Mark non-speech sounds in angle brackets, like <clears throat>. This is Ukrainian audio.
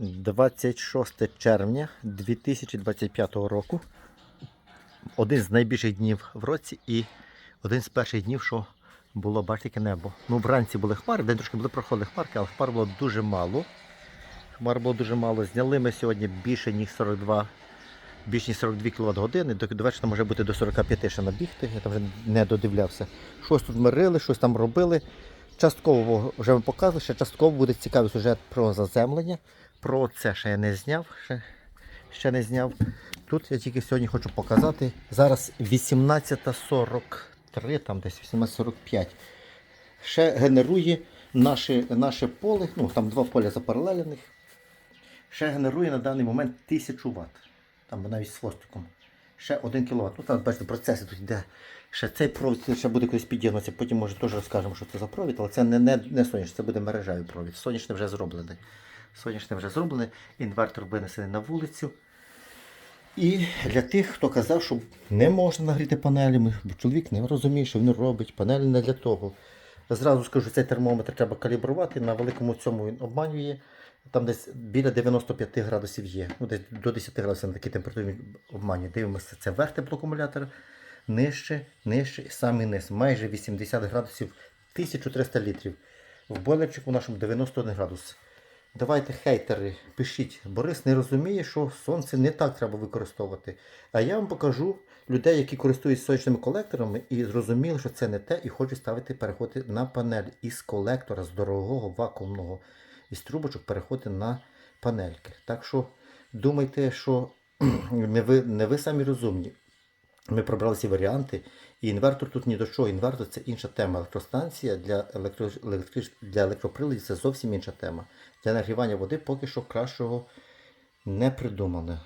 26 червня 2025 року. Один з найбільших днів в році і один з перших днів, що було бачите, небо. Ну, вранці були хмари, день трошки були проходили хмарки, але хмар було дуже мало. Хмар було дуже мало. Зняли ми сьогодні більше, ніж 42, більше ніж 42 кВт години. До вечора може бути до 45 ще набігти. Я там вже не додивлявся. Щось тут мирили, щось там робили. Частково вже ми показували, ще частково буде цікавий сюжет про заземлення. Про це ще я не зняв. Ще, ще не зняв. Тут я тільки сьогодні хочу показати. Зараз 18.43, там десь 18.45. Ще генерує наше, наше поле, ну там два поля запаралелених. Ще генерує на даний момент 1000 Вт. Там навіть з хвостиком. Ще 1 кВт. Ну там бачите, процеси тут йде. Ще цей провід ще буде колись під'єднуватися, потім може теж розкажемо, що це за провід, але це не, не, не сонячний, це буде мережевий провід. Сонячний вже зроблений. Сонячний вже зроблений, інвертор винесений на вулицю. І для тих, хто казав, що не можна нагріти панелями, бо чоловік не розуміє, що він робить. Панелі не для того. Зразу скажу, цей термометр треба калібрувати. На великому цьому він обманює. Там десь біля 95 градусів є. Ну, десь до 10 градусів на такій температурі він обманює. Дивимося, це верх теплоакумулятора. Нижче, нижче і самий низ. Майже 80 градусів, 1300 літрів. В бойлерчику нашому 91 градус. Давайте хейтери, пишіть. Борис не розуміє, що сонце не так треба використовувати. А я вам покажу людей, які користуються сонячними колекторами і зрозуміли, що це не те, і хочуть ставити переходи на панель із колектора, з дорогого вакуумного, із трубочок переходити на панельки. Так що думайте, що <clears throat> не ви, не ви самі розумні. Ми пробрали ці варіанти, і інвертор тут ні до чого. Інвертор це інша тема. Електростанція для, електро, для електроприладів це зовсім інша тема. Для нагрівання води поки що кращого не придумано.